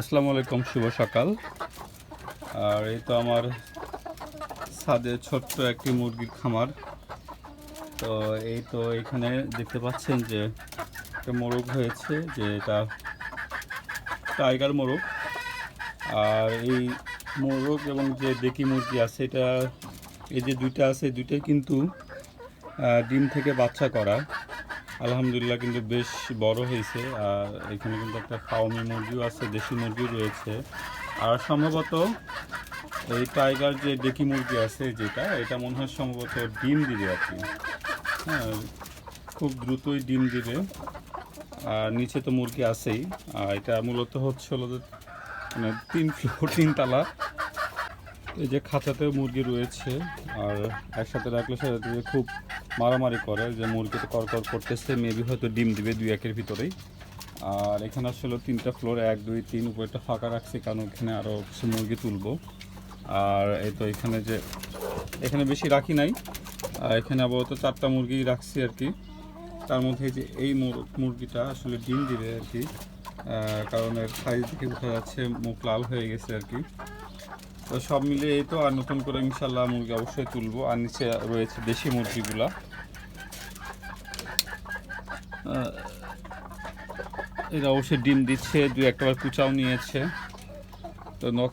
আসসালামু আলাইকুম, শুভ সকাল। আর এই তো আমার ছাদে ছোট্ট একটি মুরগির খামার। তো এই তো এখানে দেখতে পাচ্ছেন যে একটা মোরগ হয়েছে, যে এটা টাইগার মোরগ। আর এই মোরগ এবং যে দেকি মুরগি আছে, এটা এই যে দুইটা আছে, দুইটাই কিন্তু ডিম থেকে বাচ্চা করা। আলহামদুলিল্লাহ কিন্তু বেশ বড় হয়েছে। আর এখানে কিন্তু একটা ফাউমি মুরগিও আছে, দেশি মুরগিও রয়েছে। আর সম্ভবত এই টাইগার যে ডেকি মুরগি আছে যেটা, এটা মনে হয় সম্ভবত ডিম দিবে আর কি। হ্যাঁ খুব দ্রুতই ডিম দিবে। আর নিচে তো মুরগি আছেই। আর এটা মূলত হচ্ছে হলো মানে তিন ফ্লোর তিন তালা এই যে খাঁচাতেও মুরগি রয়েছে, আর একসাথে রাখলে দিয়ে খুব মারামারি করে, যে মুরগিটা করকর করতেছে মেবি হয়তো ডিম দিবে দুই একের ভিতরেই। আর এখানে আসলে তিনটা ফ্লোর এক, দুই, তিন উপরেটা ফাঁকা রাখছি, কারণ এখানে আরও কিছু মুরগি তুলবো। আর এই তো এখানে যে, এখানে বেশি রাখি নাই। এখানে আপাতত চারটা মুরগি রাখছি আর কি। তার মধ্যে যে এই মুরগিটা আসলে ডিম দিবে আর কি। কারণ এর সাইজ থেকে বোঝা যাচ্ছে মুখ লাল হয়ে গেছে আর কি। তো সব মিলে এই তো আর নতুন করে ইনশাল্লাহ মুরগি অবশ্যই তুলবো। আর নিচে রয়েছে দেশি মুরগিগুলা। এরা অবশ্যই ডিম দিচ্ছে দু একটাবার কুচাও নিয়েছে। তো নক